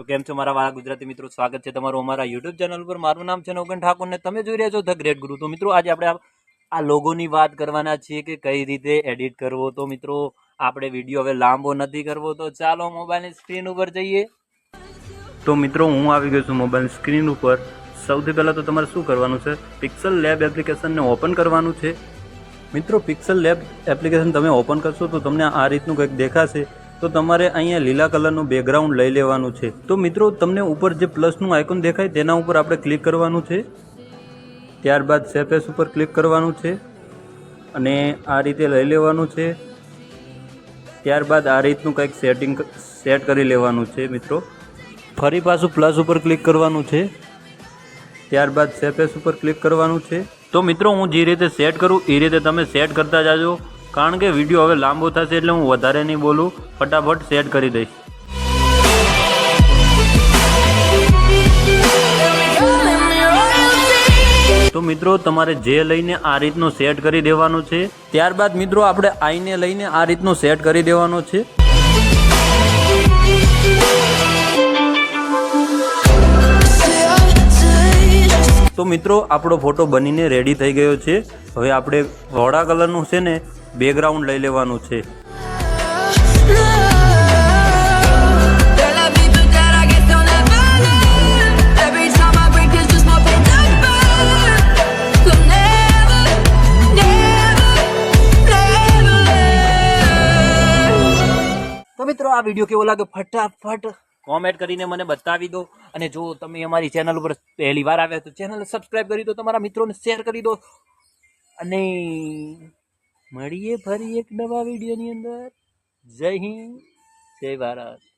તો કેમ છો મારા વાળા ગુજરાતી મિત્રો? સ્વાગત છે તમારું અમારા યુટ્યુબ ચેનલ પર મારું નામ છે નવગણ ઠાકોર ને તમે જોઈ રહ્યા છો ધ ગ્રેટ ગુરુ તો મિત્રો, આજે આપણે આ- લોગોની વાત કરવાના છીએ કે કઈ રીતે એડિટ કરવો. તો મિત્રો, આપણે વીડિયો હવે લાંબો નથી કરવો. તો ચાલો મોબાઈલની સ્ક્રીન ઉપર જઈએ. તો મિત્રો, હું આવી ગયો છું મોબાઈલ સ્ક્રીન ઉપર. સૌથી પહેલાં તો તમારે શું કરવાનું છે? પિક્સલ લેબ એપ્લિકેશનને ઓપન કરવાનું છે. મિત્રો પિક્સલ લેબ એપ્લિકેશન તમે ઓપન કરશો તો તમને આ રીતનું કંઈક દેખાશે. તો તમારે અહીંયા લીલા કલરનું બેકગ્રાઉન્ડ લઈ લેવાનું છે. તો મિત્રો, તમને ઉપર જે પ્લસનું આઇકોન દેખાય તેના ઉપર આપણે ક્લિક કરવાનું છે. ત્યારબાદ સેફેસ ઉપર ક્લિક કરવાનું છે અને આ રીતે લઈ લેવાનું છે. ત્યારબાદ આ રીતનું કંઈક સેટિંગ સેટ કરી લેવાનું છે મિત્રો. ફરી પાછું પ્લસ ઉપર ક્લિક કરવાનું છે. ત્યારબાદ સેફેસ ઉપર ક્લિક કરવાનું છે. તો મિત્રો, હું જે રીતે સેટ કરું, એ રીતે તમે સેટ કરતા જાજો. કારણ કે વીડિયો હવે લાંબો થશે એટલે હું વધારે નહીં બોલું. ફટાફટ સેટ કરી દઈશ. તો મિત્રો, તમારે જે લઈને આ રીતનું સેટ કરી દેવાનું છે, ત્યારબાદ મિત્રો, આપણે આઈને લઈને આ રીતનું સેટ કરી દેવાનો છે. તો મિત્રો, આપણો ફોટો બનીને રેડી થઈ ગયો છે. હવે આપણે ધોળા કલરનું છે ને બેકગ્રાઉન્ડ લઈ લેવાનું છે. મિત્રો, આ વીડિયો કેવો લાગે ફટાફટ કોમેન્ટ કરીને મને બતાવી દો. અને જો તમે અમારી ચેનલ ઉપર પહેલી વાર આવ્યા તો ચેનલ સબસ્ક્રાઈબ કરી દો, તમારા મિત્રોને શેર કરી દો. અને મળીએ ફરી એક નવા વિડીયોની અંદર. જય હિન્દ જય ભારત.